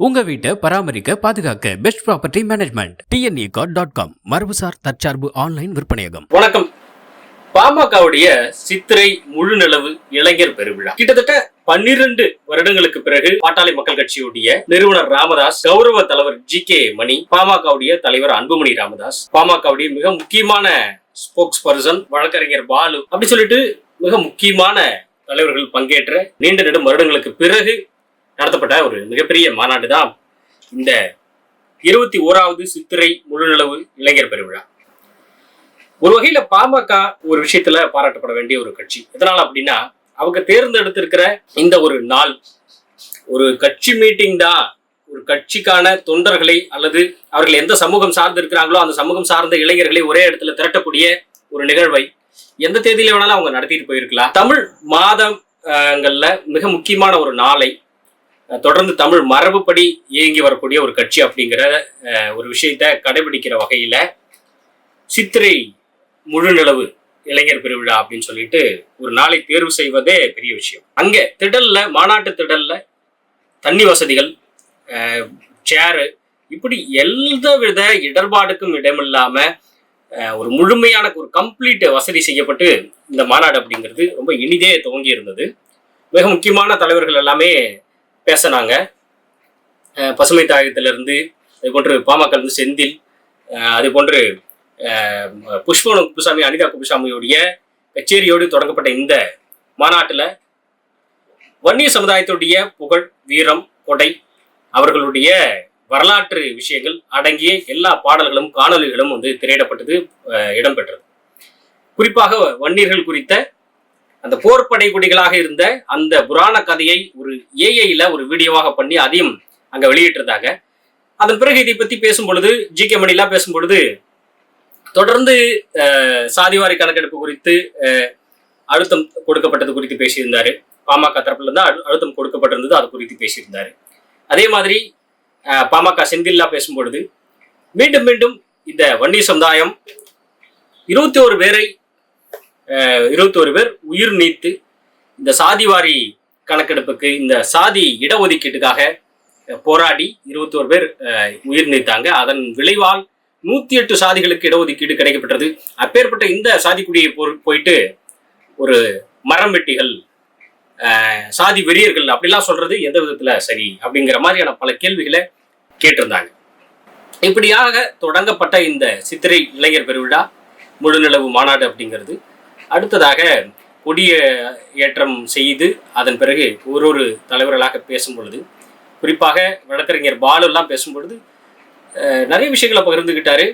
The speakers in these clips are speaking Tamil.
உங்க வீட்டை பராமரிக்க பாதுகாக்க best property management TNE dot com மரபுசார் தற்சார்பு ஆன்லைன் விற்பனையகம். வணக்கம். பாமகவுடைய சித்திரை முழு நிலவு இளைஞர் பெருவிழா. கிட்டத்தட்ட பன்னிரண்டு வருடங்களுக்கு பிறகு பாட்டாளி மக்கள் கட்சியுடைய நிறுவனர் ராமதாஸ் கௌரவ தலைவர் ஜி கே மணி பாமகவுடைய தலைவர் அன்புமணி ராமதாஸ் பாமகவுடைய மிக முக்கியமான ஸ்போக்ஸ் பர்சன் வழக்கறிஞர் பாலு அப்படி சொல்லிட்டு மிக முக்கியமான தலைவர்கள் பங்கேற்ற நீண்ட நெடும் வருடங்களுக்கு பிறகு நடத்தப்பட்ட ஒரு மிகப்பெரிய மாநாடு தான் இந்த இருபத்தி ஓராவது சித்திரை முழுநிலவு இளைஞர் பெருவிழா. ஒரு வகையில பாமக ஒரு விஷயத்துல பாராட்டப்பட வேண்டிய ஒரு கட்சி. எதனால அப்படின்னா அவங்க தேர்ந்தெடுத்திருக்கிற இந்த ஒரு நாள் ஒரு கட்சி மீட்டிங் தான் ஒரு கட்சிக்கான தொண்டர்களை அல்லது அவர்கள் எந்த சமூகம் சார்ந்து இருக்கிறாங்களோ அந்த சமூகம் சார்ந்த இளைஞர்களை ஒரே இடத்துல திரட்டக்கூடிய ஒரு நிகழ்வை எந்த தேதியில வேணாலும் அவங்க நடத்திட்டு போயிருக்கலாம். தமிழ் மாதங்கள்ல மிக முக்கியமான ஒரு நாளை தொடர்ந்து தமிழ் மரபுப்படி இயங்கி வரக்கூடிய ஒரு கட்சி அப்படிங்கிற ஒரு விஷயத்தை கடைபிடிக்கிற வகையில் சித்திரை முழு நிலவு இளைஞர் பெருவிழா அப்படின்னு சொல்லிட்டு ஒரு நாளை தேர்வு செய்வதே பெரிய விஷயம். அங்கே திடல்ல மாநாட்டு திடல்ல தண்ணி வசதிகள் சேரு இப்படி எந்த வித இடர்பாடுக்கும் இடமில்லாம ஒரு முழுமையான ஒரு கம்ப்ளீட் வசதி செய்யப்பட்டு இந்த மாநாடு அப்படிங்கிறது ரொம்ப இனிதே துவங்கி இருந்தது மிக முக்கியமான தலைவர்கள் எல்லாமே பேசினாங்க. பசுமை தாயகத்திலிருந்து அது போன்று பாமகலிருந்து செந்தில் அது போன்று அஹ், குப்புசாமி அனிதா குப்புசாமியுடைய கச்சேரியோடு தொடங்கப்பட்ட இந்த மாநாட்டில் வன்னிய சமுதாயத்துடைய புகழ் வீரம் கொடை அவர்களுடைய வரலாற்று விஷயங்கள் அடங்கிய எல்லா பாடல்களும் காணொலிகளும் வந்து திரையிடப்பட்டது இடம்பெற்றது. குறிப்பாக வன்னியர்கள் குறித்த அந்த போர்ப்படை குடிகளாக இருந்த அந்த புராண கதையை ஒரு ஏஐயில் ஒரு வீடியோவாக பண்ணி அதையும் அங்கே வெளியிட்டிருந்தாங்க. அதன் பிறகு இதை பற்றி பேசும் பொழுது ஜி கே மணிலாம் பேசும்பொழுது தொடர்ந்து சாதிவாரி கணக்கெடுப்பு குறித்து அழுத்தம் கொடுக்கப்பட்டது குறித்து பேசியிருந்தாரு. பாமக தரப்புல இருந்து அழு- அழுத்தம் கொடுக்கப்பட்டிருந்தது அது குறித்து பேசியிருந்தாரு. அதே மாதிரி பாமக செந்தில்லா பேசும்பொழுது மீண்டும் மீண்டும் இந்த வன்னி சமுதாயம் இருபத்தி ஒரு பேரை இருபத்தோரு பேர் உயிர் நீத்து இந்த சாதிவாரி கணக்கெடுப்புக்கு இந்த சாதி இடஒதுக்கீட்டுக்காக போராடி இருபத்தோரு பேர் உயிர் நீத்தாங்க. அதன் விளைவால் நூத்தி எட்டு சாதிகளுக்கு இடஒதுக்கீடு கிடைக்கப்பட்டது. அப்பேற்பட்ட இந்த சாதிக்குடியை போ- போயிட்டு ஒரு மரம் வெட்டிகள் சாதி வெறியர்கள் அப்படிலாம் சொல்றது எந்த விதத்துல சரி அப்படிங்கிற மாதிரியான பல கேள்விகளை கேட்டிருந்தாங்க. இப்படியாக தொடங்கப்பட்ட இந்த சித்திரை இளைஞர் பெருவிழா முழுநிலவு மாநாடு அப்படிங்கிறது. அடுத்ததாக கொடிய ஏற்றம் செய்து அதன் பிறகு ஒரு ஒரு தலைவர்களாக பேசும் பொழுது குறிப்பாக வழக்கறிஞர் பாலுலாம் பேசும்பொழுது பேசும் பொழுது நிறைய விஷயங்களை பகிர்ந்துக்கிட்டாரு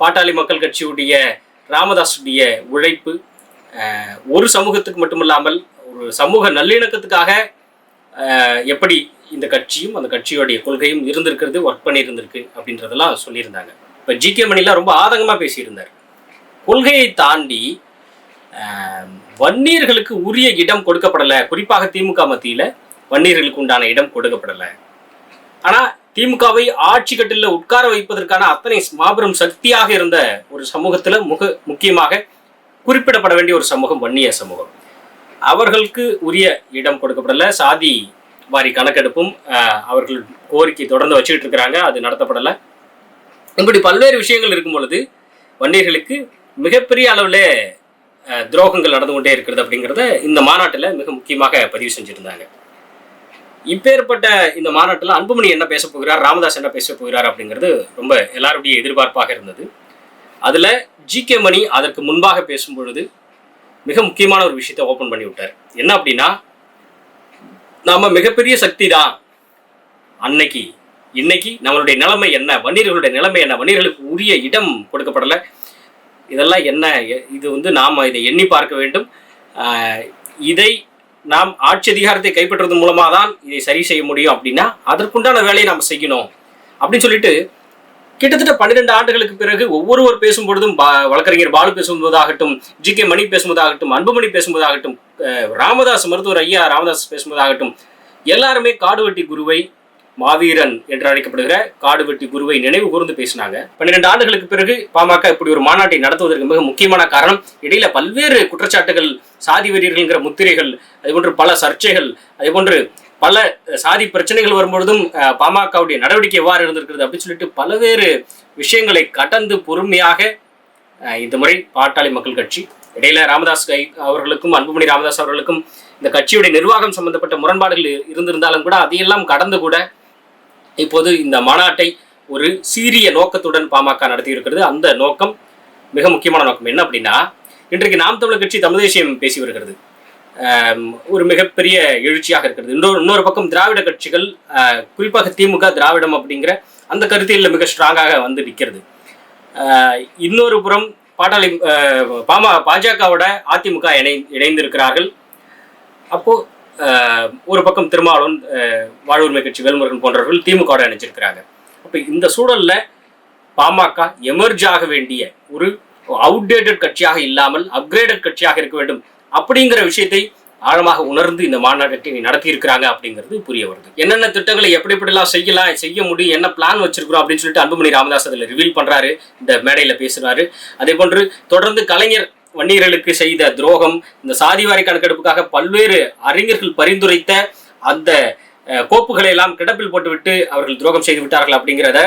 பாட்டாளி மக்கள் கட்சியுடைய ராமதாஸுடைய உழைப்பு ஒரு சமூகத்துக்கு மட்டுமில்லாமல் ஒரு சமூக நல்லிணக்கத்துக்காக எப்படி இந்த கட்சியும் அந்த கட்சியுடைய கொள்கையும் இருந்திருக்கிறது ஒர்க் பண்ணியிருந்திருக்கு அப்படின்றதெல்லாம் சொல்லியிருந்தாங்க. இப்போ ஜி கே மணிலாம் ரொம்ப ஆதங்கமாக பேசியிருந்தார். கொள்கையை தாண்டி வன்னியர்களுக்கு உரிய இடம் கொடுக்கப்படலை. குறிப்பாக திமுக மத்தியில் வன்னியர்களுக்கு உண்டான இடம் கொடுக்கப்படலை. ஆனால் திமுகவை ஆட்சி கட்டில உட்கார வைப்பதற்கான அத்தனை மாபெரும் சக்தியாக இருந்த ஒரு சமூகத்தில் முக முக்கியமாக குறிப்பிடப்பட வேண்டிய ஒரு சமூகம் வன்னிய சமூகம். அவர்களுக்கு உரிய இடம் கொடுக்கப்படலை. சாதி வாரி கணக்கெடுப்பும் அவர்கள் கோரிக்கை தொடர்ந்து வச்சுக்கிட்டு இருக்கிறாங்க. அது நடத்தப்படலை. இப்படி பல்வேறு விஷயங்கள் இருக்கும் பொழுது வன்னியர்களுக்கு மிகப்பெரிய அளவில் துரோகங்கள் நடந்து கொண்டே இருக்கிறது அப்படிங்கிறத இந்த மாநாட்டில் மிக முக்கியமாக பதிவு செஞ்சுருந்தாங்க. இப்பேற்பட்ட இந்த மாநாட்டில் அன்புமணி என்ன பேச போகிறார் ராமதாஸ் என்ன பேச போகிறார் அப்படிங்கிறது ரொம்ப எல்லாருடைய எதிர்பார்ப்பாக இருந்தது. அதில் ஜி கே மணி அதற்கு முன்பாக பேசும் பொழுது மிக முக்கியமான ஒரு விஷயத்தை ஓப்பன் பண்ணி விட்டார். என்ன அப்படின்னா நாம் மிகப்பெரிய சக்தி தான். அன்னைக்கு இன்னைக்கு நம்மளுடைய நிலைமை என்ன வன்னியர்களுடைய நிலைமை என்ன வன்னியர்களுக்கு உரிய இடம் கொடுக்கப்படலை. இதெல்லாம் என்ன? எ- இது வந்து நாம் இதை எண்ணி பார்க்க வேண்டும். இதை நாம் ஆட்சி அதிகாரத்தை கைப்பற்றுவதன் மூலமாக தான் இதை சரி செய்ய முடியும் அப்படின்னா அதற்குண்டான வேலையை நாம் செய்யணும். அப்படின்னு சொல்லிட்டு கிட்டத்தட்ட பன்னிரெண்டு ஆண்டுகளுக்கு பிறகு ஒவ்வொருவர் பேசும்பொழுதும் பா- வழக்கறிஞர் பாலு பேசும்போதாகட்டும் ஜி கே மணி பேசும்போதாகட்டும் அன்புமணி பேசும்போதாகட்டும் ராமதாஸ் மருத்துவர் ஐயா ராமதாஸ் பேசும்போதாகட்டும் எல்லாருமே காடுவெட்டி குருவை மாவீரன் என்று அழைக்கப்படுகிற காடுவெட்டி குருவை நினைவு கூர்ந்து பேசினாங்க. பன்னிரெண்டு ஆண்டுகளுக்கு பிறகு பாமக இப்படி ஒரு மாநாட்டை நடத்துவதற்கு மிக முக்கியமான காரணம் இடையில பல்வேறு குற்றச்சாட்டுகள் சாதி வெறியர்கள்ங்கிற முத்திரைகள் அதுபோன்று பல சர்ச்சைகள் அதுபோன்று பல சாதி பிரச்சனைகள் வரும்பொழுதும் பாமகவுடைய நடவடிக்கை எவ்வாறு இருந்திருக்கிறது அப்படின்னு சொல்லிட்டு பல்வேறு விஷயங்களை கடந்து பொறுமையாக இந்த முறை பாட்டாளி மக்கள் கட்சி இடையில ராமதாஸ் கை அவர்களுக்கும் அன்புமணி ராமதாஸ் அவர்களுக்கும் இந்த கட்சியுடைய நிர்வாகம் சம்பந்தப்பட்ட முரண்பாடுகள் இருந்திருந்தாலும் கூட அதையெல்லாம் கடந்து கூட இப்போது இந்த மாநாட்டை ஒரு சீரிய நோக்கத்துடன் பாமக நடத்தி இருக்கிறது அந்த நோக்கம் மிக முக்கியமான நோக்கம். என்ன அப்படின்னா இன்றைக்கு நாம் தமிழர் கட்சி தமிழ் தேசியம் பேசி வருகிறது. ஒரு மிகப்பெரிய எழுச்சியாக இருக்கிறது. இன்னொரு இன்னொரு பக்கம் திராவிட கட்சிகள் குறிப்பாக திமுக திராவிடம் அப்படிங்கிற அந்த கருத்தியலில் மிக ஸ்ட்ராங்காக வந்து நிற்கிறது. இன்னொரு புறம் பாட்டாளி பாமா பாம பாஜகவோட அதிமுக இணை இணைந்திருக்கிறார்கள். அப்போது ஒரு பக்கம் திருமாவளவன் வாழ்வுரிமை கட்சி வேல்முருகன் போன்றவர்கள் திமுக இணைச்சிருக்கிறாங்க அப்போ இந்த சூழலில் பாமக எமர்ஜ் ஆக வேண்டிய ஒரு அவுடேட்டட் கட்சியாக இல்லாமல் அப்கிரேடட் கட்சியாக இருக்க வேண்டும் அப்படிங்கிற விஷயத்தை ஆழமாக உணர்ந்து இந்த மாநாட்டை நடத்தி இருக்கிறாங்க அப்படிங்கிறது புரிய வருது. என்னென்ன திட்டங்களை எப்படி எப்படிலாம் செய்யலாம் செய்ய முடியும் என்ன பிளான் வச்சிருக்கிறோம் அப்படின்னு சொல்லிட்டு அன்புமணி ராமதாஸ் அதில் ரிவீல் பண்ணுறாரு இந்த மேடையில் பேசுகிறாரு அதே போன்று தொடர்ந்து கலைஞர் வன்னியர்களுக்கு செய்த துரோகம் இந்த சாதிவாரி கணக்கெடுப்புக்காக பல்வேறு அறிஞர்கள் பரிந்துரைத்த அந்த கோப்புகளை எல்லாம் கிடப்பில் போட்டுவிட்டு அவர்கள் துரோகம் செய்து விட்டார்கள் அப்படிங்கிறத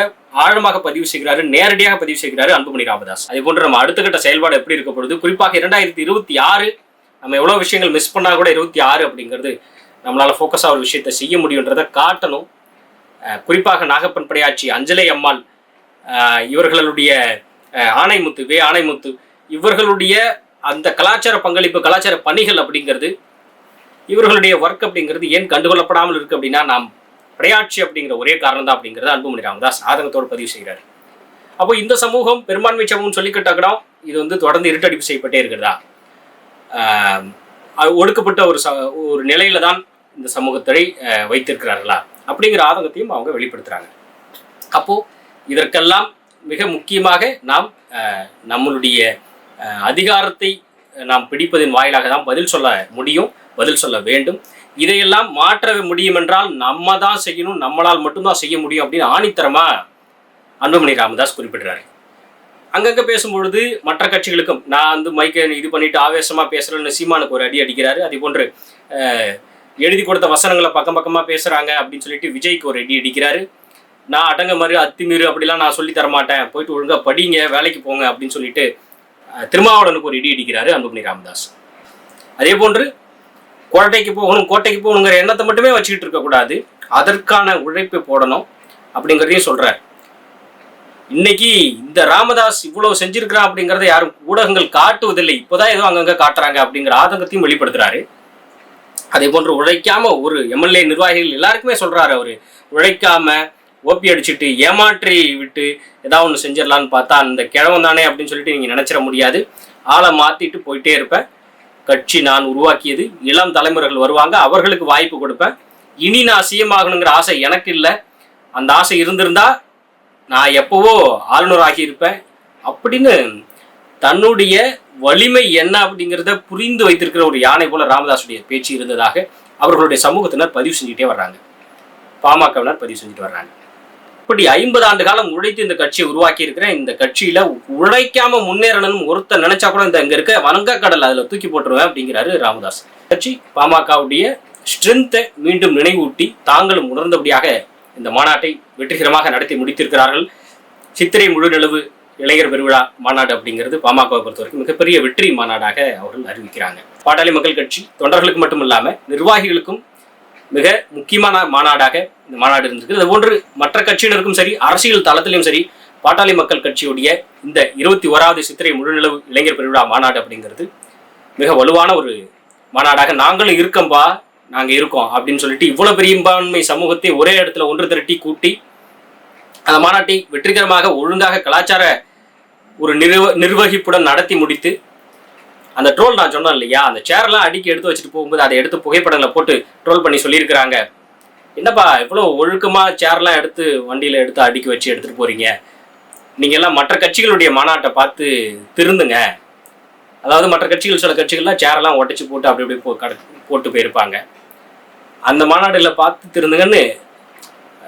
ஆழமாக பதிவு செய்கிறாரு நேரடியாக பதிவு செய்கிறாரு அன்புமணி ராமதாஸ். அதே போன்று நம்ம அடுத்த கட்ட செயல்பாடு எப்படி இருக்க பொழுது குறிப்பாக இரண்டாயிரத்தி இருபத்தி ஆறு நம்ம எவ்வளோ விஷயங்கள் மிஸ் பண்ணா கூட இருபத்தி ஆறு அப்படிங்கிறது நம்மளால ஃபோக்கஸாக ஒரு விஷயத்தை செய்ய முடியுன்றதை காட்டணும். குறிப்பாக நாகப்பன் படையாச்சி அஞ்சலை அம்மாள் இவர்களுடைய ஆணைமுத்து வே ஆணைமுத்து இவர்களுடைய அந்த கலாச்சார பங்களிப்பு கலாச்சார பணிகள் அப்படிங்கிறது இவர்களுடைய ஒர்க் அப்படிங்கிறது ஏன் கண்டுகொள்ளப்படாமல் இருக்குது அப்படின்னா நாம் பிரையாட்சி அப்படிங்கிற ஒரே காரணம் தான் அப்படிங்கிறத அன்புமணி ராமதாஸ் ஆதங்கத்தோடு பதிவு செய்கிறார். அப்போ இந்த சமூகம் பெரும்பான்மை சமூகம் சொல்லிக்கிட்டாக்கணும் இது வந்து தொடர்ந்து இருட்டடிப்பு செய்யப்பட்டே இருக்கிறதா? ஒடுக்கப்பட்ட ஒரு ச ஒரு நிலையில தான் இந்த சமூகத்தை வைத்திருக்கிறார்களா? அப்படிங்கிற ஆதங்கத்தையும் அவங்க வெளிப்படுத்துகிறாங்க அப்போது இதற்கெல்லாம் மிக முக்கியமாக நாம் நம்மளுடைய அதிகாரத்தை நாம் பிடிப்பதன் வாயிலாக தான் பதில் சொல்ல முடியும் பதில் சொல்ல வேண்டும். இதையெல்லாம் மாற்ற முடியும் என்றால் நம்ம தான் செய்யணும் நம்மளால் மட்டும்தான் செய்ய முடியும் அப்படின்னு ஆணித்தரமா அன்புமணி ராமதாஸ் குறிப்பிடுறாரு. அங்கங்கே பேசும்பொழுது மற்ற கட்சிகளுக்கும் நான் வந்து மைக்கை இது பண்ணிட்டு ஆவேசமாக பேசுகிறேன்னு சீமானுக்கு ஒரு அடி அடிக்கிறாரு. அதே போன்று எழுதி கொடுத்த வசனங்களை பக்கம் பக்கமாக பேசுகிறாங்க அப்படின்னு சொல்லிட்டு விஜய்க்கு ஒரு அடி அடிக்கிறாரு. நான் அடங்க மாதிரி அத்துமீறு அப்படிலாம் நான் சொல்லி தர மாட்டேன் போயிட்டு ஒழுங்காக படிங்க வேலைக்கு போங்க அப்படின்னு சொல்லிட்டு அஹ், திருமாவளவனுக்கு ஒரு இடி அடிக்கிறாரு அன்புமணி ராமதாஸ். அதே போன்று கோட்டைக்கு போகணும் கோட்டைக்கு போகணுங்கிற எண்ணத்தை மட்டுமே வச்சுக்கிட்டு இருக்கக்கூடாது அதற்கான உழைப்பை போடணும் அப்படிங்கிறதையும் சொல்றார். இன்னைக்கு இந்த ராமதாஸ் இவ்வளவு செஞ்சிருக்கிறான் அப்படிங்கிறத யாரும் ஊடகங்கள் காட்டுவதில்லை. இப்போதான் ஏதோ அங்கங்க காட்டுறாங்க அப்படிங்கிற ஆதங்கத்தையும் வெளிப்படுத்துறாரு. அதே போன்று உழைக்காம ஒரு எம்எல்ஏ நிர்வாகிகள் எல்லாருக்குமே சொல்றாரு அவரு. உழைக்காம ஓப்பி அடிச்சுட்டு ஏமாற்றி விட்டு ஏதாவது ஒன்று செஞ்சிடலான்னு பார்த்தா அந்த கிழவன் தானே அப்படின்னு சொல்லிட்டு நீங்கள் நினச்சிட முடியாது. ஆளை மாற்றிட்டு போயிட்டே இருப்பேன். கட்சி நான் உருவாக்கியது இளம் தலைமுறைகள் வருவாங்க அவர்களுக்கு வாய்ப்பு கொடுப்பேன். இனி நான் சிஎம் ஆகணுங்கிற ஆசை எனக்கு இல்லை. அந்த ஆசை இருந்திருந்தா நான் எப்போவோ ஆளுநர் ஆகியிருப்பேன். அப்படின்னு தன்னுடைய வலிமை என்ன அப்படிங்கிறத புரிந்து வைத்திருக்கிற ஒரு யானை போல ராமதாஸுடைய பேச்சு இருந்ததாக அவர்களுடைய சமூகத்தினர் பதிவு செஞ்சுட்டே வர்றாங்க. பாமகவினர் பதிவு செஞ்சுட்டு வர்றாங்க. இப்படி ஐம்பது ஆண்டு காலம் உழைத்து இந்த கட்சியை உருவாக்கி இருக்கிறேன் இந்த கட்சியில உழைக்காம முன்னேறணும்னு ஒருத்தர் நினைச்சா கூட இந்த இங்க இருக்க வணங்கக்கடல் அதுல தூக்கி போட்டுருவேன் அப்படிங்கிறாரு ராமதாஸ். கட்சி பாமகவுடைய ஸ்ட்ரென்த்தை மீண்டும் நினைவூட்டி தாங்களும் உணர்ந்தபடியாக இந்த மாநாட்டை வெற்றிகரமாக நடத்தி முடித்திருக்கிறார்கள். சித்திரை முழு நிலவு இளைஞர் பெருவிழா மாநாடு அப்படிங்கிறது பாமகவை பொறுத்த வரைக்கும் மிகப்பெரிய வெற்றி மாநாடாக அவர்கள் அறிவிக்கிறாங்க. பாட்டாளி மக்கள் கட்சி தொண்டர்களுக்கு மட்டும் இல்லாமல் நிர்வாகிகளுக்கும் மிக முக்கியமான மாநாடாக இந்த மாநாடு இருந்திருக்கு அது போன்று மற்ற கட்சியினருக்கும் சரி அரசியல் தளத்திலும் சரி பாட்டாளி மக்கள் கட்சியுடைய இந்த இருபத்தி ஓராவது சித்திரை முழுநிலவு இளைஞர் பெருவிழா மாநாடு அப்படிங்கிறது மிக வலுவான ஒரு மாநாடாக நாங்களும் இருக்கம்பா நாங்க இருக்கோம் அப்படின்னு சொல்லிட்டு இவ்வளவு பெரியம்பான்மை சமூகத்தை ஒரே இடத்துல ஒன்று திரட்டி கூட்டி அந்த மாநாட்டை வெற்றிகரமாக ஒழுங்காக கலாச்சார ஒரு நிர்வ நிர்வகிப்புடன் நடத்தி முடித்து அந்த ட்ரோல் நான் சொன்னேன் இல்லையா? அந்த சேர்லாம் அடிக்கி எடுத்து வச்சுட்டு போகும்போது அதை எடுத்து புகைப்படங்களை போட்டு ட்ரோல் பண்ணி சொல்லியிருக்கிறாங்க. என்னப்பா இவ்வளோ ஒழுக்கமாக சேர்லாம் எடுத்து வண்டியில் எடுத்து அடுக்கி வச்சு எடுத்துகிட்டு போகிறீங்க நீங்கள் எல்லாம் மற்ற கட்சிகளுடைய மாநாட்டை பார்த்து திருந்துங்க. அதாவது மற்ற கட்சிகள் சில கட்சிகள்லாம் சேரெல்லாம் உடச்சி போட்டு அப்படி அப்படி போ கட- போட்டு போயிருப்பாங்க. அந்த மாநாடுகளில் பார்த்து திருந்துங்கன்னு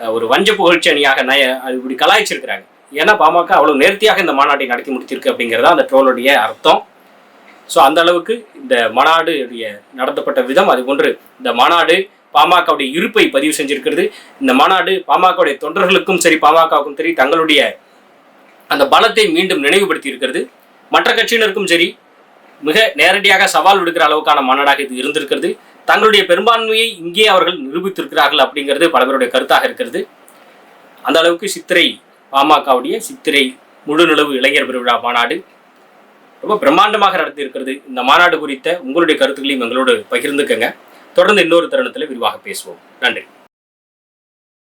ஒரு வஞ்ச புகழ்ச்சி அணியாக நய இப்படி கலாய்ச்சிருக்கிறாங்க. ஏன்னா பாமக அவ்வளோ நேர்த்தியாக இந்த மாநாட்டை நடத்தி முடிச்சிருக்கு அப்படிங்கிறதா அந்த ட்ரோலுடைய அர்த்தம். ஸோ அந்த அளவுக்கு இந்த மாநாடு நடத்தப்பட்ட விதம் அது போன்று இந்த மாநாடு பாமகவுடைய இருப்பை பதிவு செஞ்சிருக்கிறது. இந்த மாநாடு பாமகவுடைய தொண்டர்களுக்கும் சரி பாமகவுக்கும் சரி தங்களுடைய அந்த பலத்தை மீண்டும் நினைவுபடுத்தி இருக்கிறது மற்ற கட்சியினருக்கும் சரி மிக நேரடியாக சவால் விடுக்கிற அளவுக்கான மாநாடாக இது இருந்திருக்கிறது. தங்களுடைய பெரும்பான்மையை இங்கே அவர்கள் நிரூபித்திருக்கிறார்கள் அப்படிங்கிறது பல பேருடைய கருத்தாக இருக்கிறது. அந்த அளவுக்கு சித்திரை பாமகவுடைய சித்திரை முழு நிலவு இளைஞர் பெருவிழா மாநாடு ரொம்ப பிரம்மாண்டமாக நடத்தியிருக்கிறது இந்த மாநாடு குறித்த உங்களுடைய கருத்துக்களையும் எங்களோடு பகிர்ந்துக்கங்க. தொடர்ந்து இன்னொரு தருணத்தில் விரிவாக பேசுவோம். நன்றி.